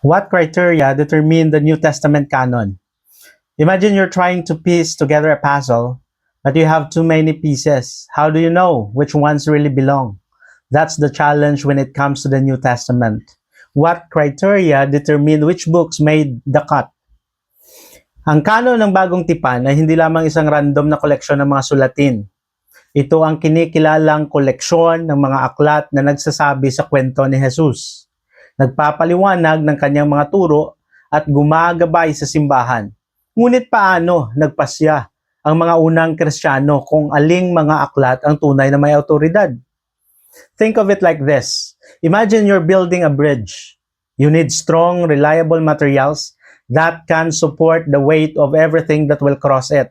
What criteria determine the New Testament canon? Imagine you're trying to piece together a puzzle, but you have too many pieces. How do you know which ones really belong? That's the challenge when it comes to the New Testament. What criteria determine which books made the cut? Ang kanon ng bagong tipan ay hindi lamang isang random na koleksyon ng mga sulatin. Ito ang kinikilalang koleksyon ng mga aklat na nagsasabi sa kwento ni Jesus nagpapaliwanag ng kanyang mga turo at gumagabay sa simbahan. Ngunit paano nagpasya ang mga unang Kristiyano kung aling mga aklat ang tunay na may autoridad? Think of it like this. Imagine you're building a bridge. You need strong, reliable materials that can support the weight of everything that will cross it.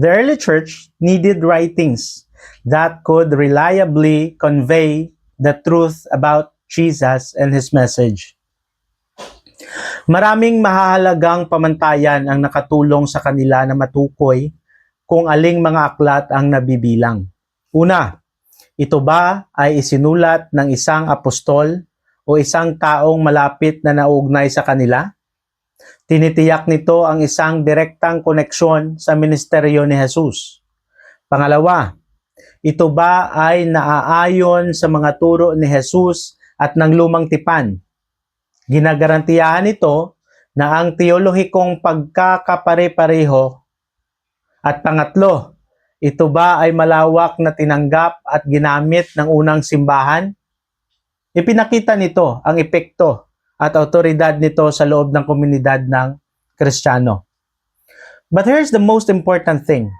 The early church needed writings that could reliably convey the truth about Jesus and His message. Maraming mahalagang pamantayan ang nakatulong sa kanila na matukoy kung aling mga aklat ang nabibilang. Una, ito ba ay isinulat ng isang apostol o isang taong malapit na naugnay sa kanila? Tinitiyak nito ang isang direktang koneksyon sa ministeryo ni Jesus. Pangalawa, ito ba ay naaayon sa mga turo ni Jesus at ng lumang tipan. Ginagarantiyahan ito na ang teolohikong pagkakapare-pareho at pangatlo, ito ba ay malawak na tinanggap at ginamit ng unang simbahan? Ipinakita nito ang epekto at autoridad nito sa loob ng komunidad ng Kristiyano. But here's the most important thing.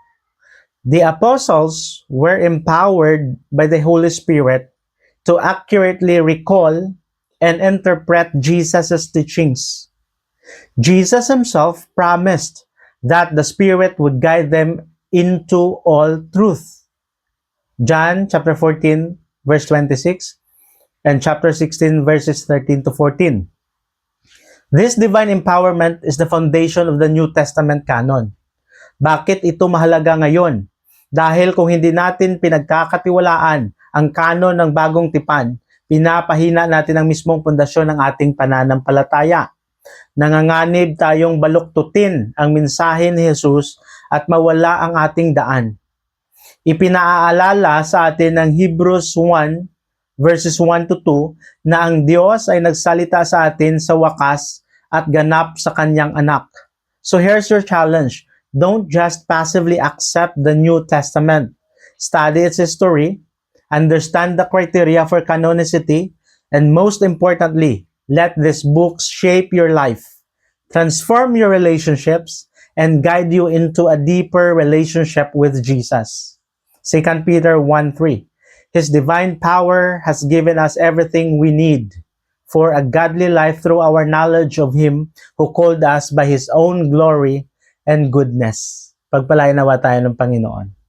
The apostles were empowered by the Holy Spirit to accurately recall and interpret Jesus' teachings. Jesus himself promised that the Spirit would guide them into all truth. John chapter 14 verse 26 and chapter 16 verses 13 to 14. This divine empowerment is the foundation of the New Testament canon. Bakit ito mahalaga ngayon? Dahil kung hindi natin pinagkakatiwalaan ang kanon ng bagong tipan, pinapahina natin ang mismong pundasyon ng ating pananampalataya. Nanganganib tayong baluktutin ang mensahe ni Jesus at mawala ang ating daan. Ipinaaalala sa atin ng Hebrews 1 verses 1 to 2 na ang Diyos ay nagsalita sa atin sa wakas at ganap sa kanyang anak. So here's your challenge. Don't just passively accept the New Testament. Study its history, understand the criteria for canonicity, and most importantly, let these books shape your life, transform your relationships, and guide you into a deeper relationship with Jesus. 2 Peter 1 3. His divine power has given us everything we need for a godly life through our knowledge of Him who called us by His own glory and goodness. Pagpalain nawa tayo ng Panginoon.